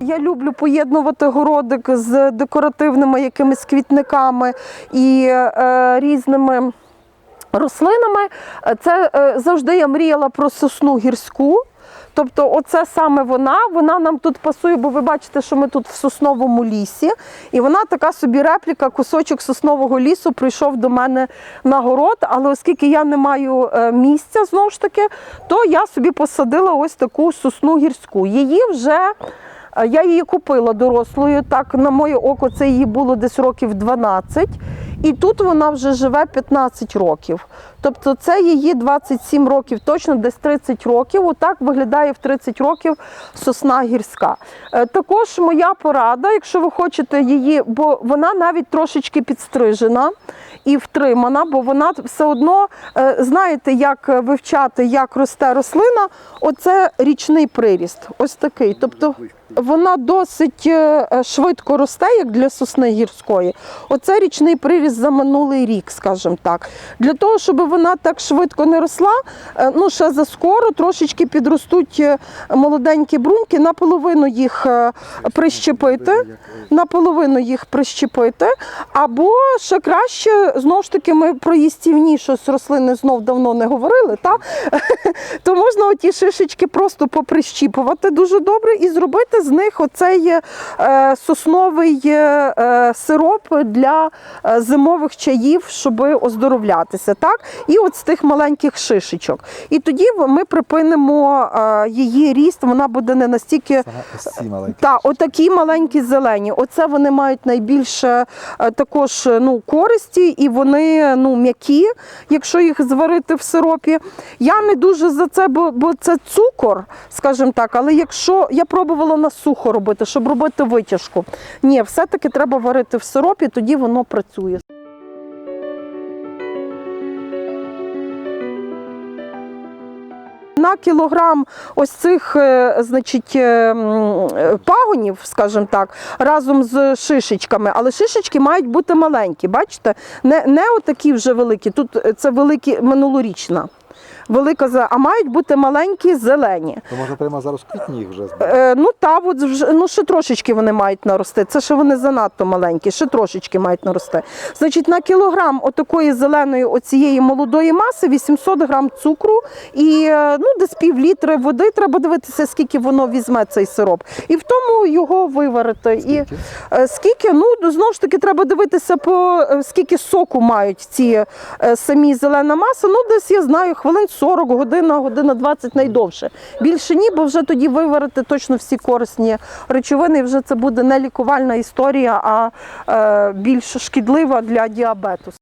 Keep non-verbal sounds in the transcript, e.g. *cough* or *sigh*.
Я люблю поєднувати городик з декоративними якимись квітниками і е, різними рослинами. Це е, завжди я мріяла про сосну гірську. Тобто, оце саме вона. Вона нам тут пасує, бо ви бачите, що ми тут в сосновому лісі. І вона така собі репліка, кусочок соснового лісу прийшов до мене на город. Але оскільки я не маю е, місця знову ж таки, то я собі посадила ось таку сосну гірську. Її вже. Е, Я її купила дорослою. Так, на моє око, це її було десь років 12. І тут вона вже живе 15 років. Тобто це її 27 років, точно десь 30 років. Отак виглядає в 30 років сосна гірська. Е, Також моя порада, якщо ви хочете її, бо вона навіть трошечки підстрижена і втримана, бо вона все одно, е, знаєте, як вивчати, як росте рослина, оце річний приріст. Ось такий. Тобто вона досить е, е, швидко росте, як для сосни гірської. Оце річний приріст за минулий рік, скажімо так. Для того, щоб вона так швидко не росла, е, ну ще заскоро трошечки підростуть молоденькі бруньки, наполовину їх прищепити, наполовину їх прищепити. Або ще краще, знову ж таки, ми про їстівні щось рослини знов давно не говорили, та? *laughs* то можна оті шишечки просто поприщіпувати дуже добре і зробити з них оцей е, сосновий е, е, сироп для зимових чаїв, щоб оздоровлятися. Так? І от з тих маленьких шишечок. І тоді ми припинимо її ріст, вона буде не настільки. Маленькі. Отакі маленькі зелені. Оце вони мають найбільше також ну, користі, і вони ну, м'які, якщо їх зварити в сиропі. Я не дуже за це, бо, бо це цукор, скажімо так. Але якщо я пробувала на сухо робити, щоб робити витяжку. Ні, все-таки треба варити в сиропі, тоді воно працює. На кілограм ось цих е, значить, е, е, пагонів, скажімо так, разом з шишечками, але шишечки мають бути маленькі, бачите? Не, не отакі вже великі, тут це великі минулорічна. Велика, за- а мають бути маленькі зелені. То можна прямо зараз в квітні їх вже збирати. Е, ну та от вже ну ще трошечки вони мають нарости. Це ще вони занадто маленькі, ще трошечки мають нарости. Значить, на кілограм отакої зеленої оцієї молодої маси 800 грам цукру і е, ну десь пів літри води. Треба дивитися, скільки воно візьме цей сироп, і в тому його виварити. І Е, Скільки? Ну знову ж таки треба дивитися по е, скільки соку мають ці е, самі зелена маса. Ну десь я знаю хвилин 40, година, година 20 найдовше. Більше ні, бо вже тоді виварити точно всі корисні речовини. І вже це буде не лікувальна історія, а е, більш шкідлива для діабету.